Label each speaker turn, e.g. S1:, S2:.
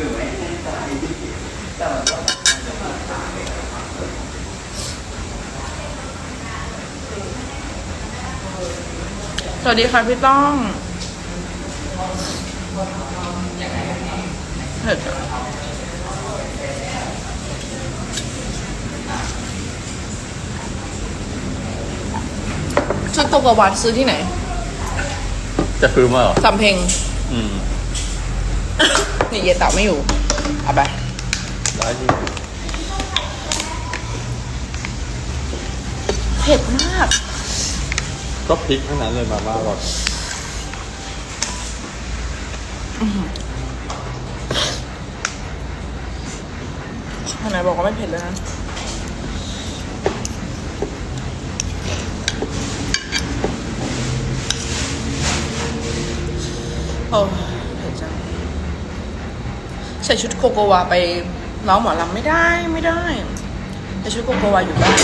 S1: สวัสดีค่ะพี่ต้องเผ็ดอะชุดโกโกวาซื้อที่ไหน
S2: จะซื้อมาเหรอ
S1: สำเพ็ง
S2: อืม
S1: นี่เยเต่าไม่อยู่ เอาไป
S2: ได้ที่
S1: เผ็ดมาก
S2: ก็พริกทั้งนั้นเลยมาม่ารส
S1: ทนายบอกว่าไม่เผ็ดเลยนะโอ้เผ็ดจัง ใส่ชุดโกโกวาไปร้องหมอลำไม่ได้ไม่ได้ใส่ชุดโกโกวาอยู่บ้าน